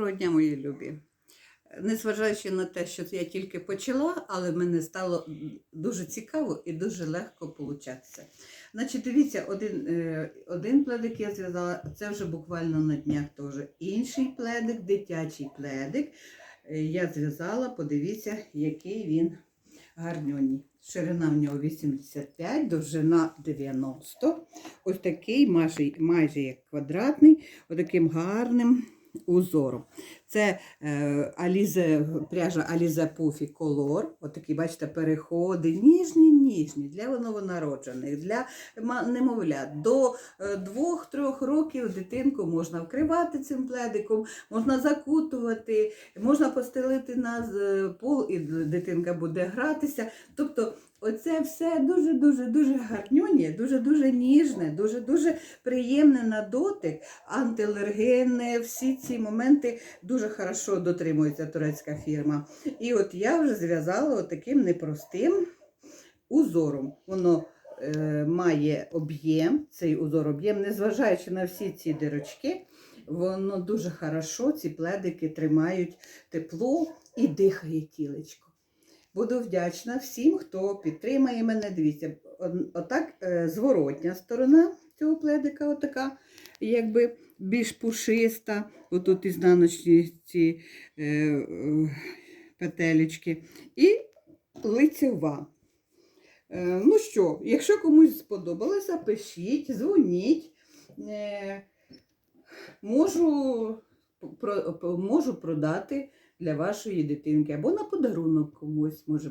Доброго дня, мої любі. Незважаючи на те, що я тільки почала, але мені стало дуже цікаво і дуже легко получатися. Значить, дивіться, один, е, один пледик я зв'язала, це вже буквально на днях теж. Інший пледик, дитячий пледик. е, Я зв'язала, подивіться, який він гарньоній. Ширина в нього 85, довжина 90. Ось такий майже, майже як квадратний, отаким гарним узором. Це е, Alize, пряжа Alize Puffy Color. Отакі, бачите, переходи, ніжні, ніжні, для новонароджених, для немовлят. До 2-3 років дитинку можна вкривати цим пледиком, можна закутувати, можна постелити на пол, і дитинка буде гратися. Тобто, оце все дуже-дуже дуже гарньоні, дуже-дуже ніжне, дуже-дуже приємне на дотик, антиалергенне, всі ці моменти дуже хорошо дотримується турецька фірма. І от я вже зв'язала таким непростим узором. Воно е, має об'єм, цей узор об'єм, незважаючи на всі ці дирочки, воно дуже хорошо, ці пледики тримають тепло і дихає тілечко. Буду вдячна всім, хто підтримає мене. Дивіться, отак е, зворотня сторона цього пледика, отака, якби більш пушиста. Отут ізнаночні ці е, е, петелечки. І лицева. Е, ну що, якщо комусь сподобалося, пишіть, дзвоніть. Е, можу, про, можу продати для вашої дитинки або на подарунок комусь, може